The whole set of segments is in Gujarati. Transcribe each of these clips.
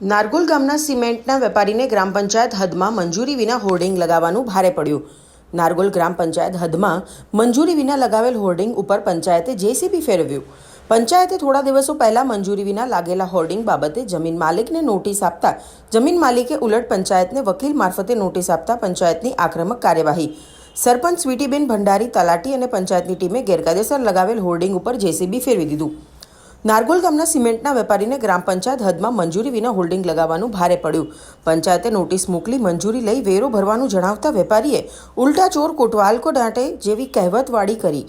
નારગોલ ગામના સિમેન્ટના વેપારીને ગ્રામ પંચાયત હદમાં મંજૂરી વિના હોર્ડિંગ લગાવવાનું ભારે પડ્યું. નારગોલ ગ્રામ પંચાયત હદમાં મંજૂરી વિના લગાવેલ હોર્ડિંગ ઉપર પંચાયતે જેસીબી ફેરવ્યું. પંચાયતે થોડા દિવસો પહેલા મંજૂરી વિના લાગેલા હોર્ડિંગ બાબતે જમીન માલિકને નોટિસ આપતા જમીન માલિકે ઉલટ પંચાયતને વકીલ મારફતે નોટિસ આપતા પંચાયતની આક્રમક કાર્યવાહી. સરપંચ સ્વીટીબેન ભંડારી તલાટી અને પંચાયતની ટીમે ગેરકાયદેસર લગાવેલ હોર્ડિંગ ઉપર જેસીબી ફેરવી દીધું. નારગોલ ગામના સિમેન્ટના વેપારીને ગ્રામ પંચાયત હદમાં મંજૂરી વિના હોલ્ડિંગ લગાવવાનું ભારે પડ્યું. પંચાયતે નોટિસ મોકલી મંજૂરી લઈ વેરો ભરવાનું જણાવતા વેપારીએ ઉલટા ચોર કોટવાલકો દાંટે જેવી કહેવતવાળી કરી.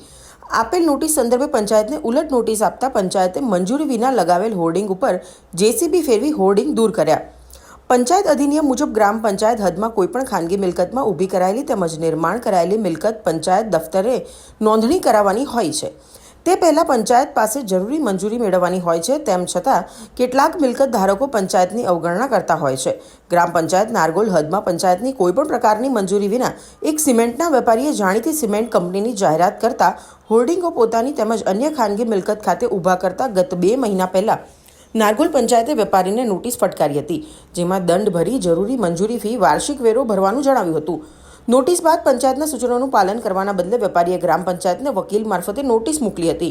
આપેલ નોટિસ સંદર્ભે પંચાયતને ઉલટ નોટિસ આપતા પંચાયતે મંજૂરી વિના લગાવેલ હોર્ડિંગ ઉપર જેસીબી ફેરવી હોર્ડિંગ દૂર કર્યા. પંચાયત અધિનિયમ મુજબ ગ્રામ પંચાયત હદમાં કોઈપણ ખાનગી મિલકતમાં ઊભી કરાયેલી તેમજ નિર્માણ કરાયેલી મિલકત પંચાયત દફતરે નોંધણી કરાવવાની હોય છે. તે પહેલાં પંચાયત પાસે જરૂરી મંજૂરી મેળવવાની હોય છે, તેમ છતાં કેટલાક મિલકત ધારકો પંચાયતની અવગણના કરતા હોય છે. ગ્રામ પંચાયત નારગોલ હદમાં પંચાયતની કોઈપણ પ્રકારની મંજૂરી વિના એક સિમેન્ટના વેપારીએ જાણીતી સિમેન્ટ કંપનીની જાહેરાત કરતા હોર્ડિંગો પોતાની તેમજ અન્ય ખાનગી મિલકત ખાતે ઊભા કરતા ગત બે મહિના પહેલાં નારગોલ પંચાયતે વેપારીને નોટિસ ફટકારી હતી, જેમાં દંડ ભરી જરૂરી મંજૂરી ફી વાર્ષિક વેરો ભરવાનું જણાવ્યું હતું. નોટિસ બાદ પંચાયતના સૂચનોનું પાલન કરવાના બદલે વેપારીએ ગ્રામ પંચાયતને વકીલ મારફતે નોટિસ મોકલી હતી.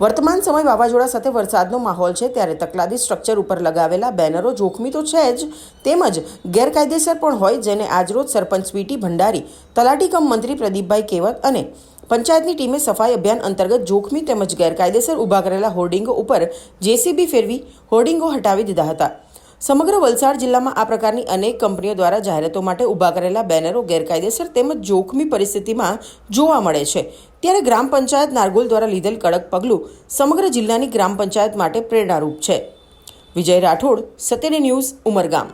વર્તમાન સમય વાવાઝોડા સાથે વરસાદનો માહોલ છે ત્યારે તકલાદી સ્ટ્રક્ચર ઉપર લગાવેલા બેનરો જોખમી તો છે જ, તેમજ ગેરકાયદેસર પણ હોય જેને આજરોજ સરપંચ વીટી ભંડારી, તલાટી કમ મંત્રી પ્રદીપભાઈ કેવત અને પંચાયતની ટીમે સફાઈ અભિયાન અંતર્ગત જોખમી તેમજ ગેરકાયદેસર ઊભા કરેલા હોર્ડિંગો ઉપર જેસીબી ફેરવી હોર્ડિંગો હટાવી દીધા હતા. સમગ્ર વલસાડ જિલ્લામાં આ પ્રકારની અનેક કંપનીઓ દ્વારા જાહેરાતો માટે ઊભા કરેલા બેનરો ગેરકાયદેસર તેમજ જોખમી પરિસ્થિતિમાં જોવા મળે છે. ત્યારે ગ્રામ પંચાયત નારગોલ દ્વારા લીધેલ કડક પગલું સમગ્ર જિલ્લાની ગ્રામ પંચાયત માટે પ્રેરણારૂપ છે. વિજય રાઠોડ, સત્યની ન્યૂઝ, ઉમરગામ.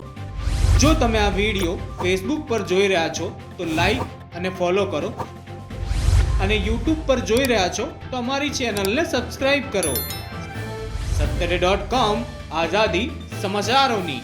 જો તમે આ વીડિયો ફેસબુક પર જોઈ રહ્યા છો, તો લાઈક અને ફોલો કરો. અને યુટ્યુબ પર જોઈ રહ્યા છો, તો અમારી ચેનલને સબસ્ક્રાઈબ કરો. સત્તરે ડોટ કોમ આઝાદી સમાચારોની.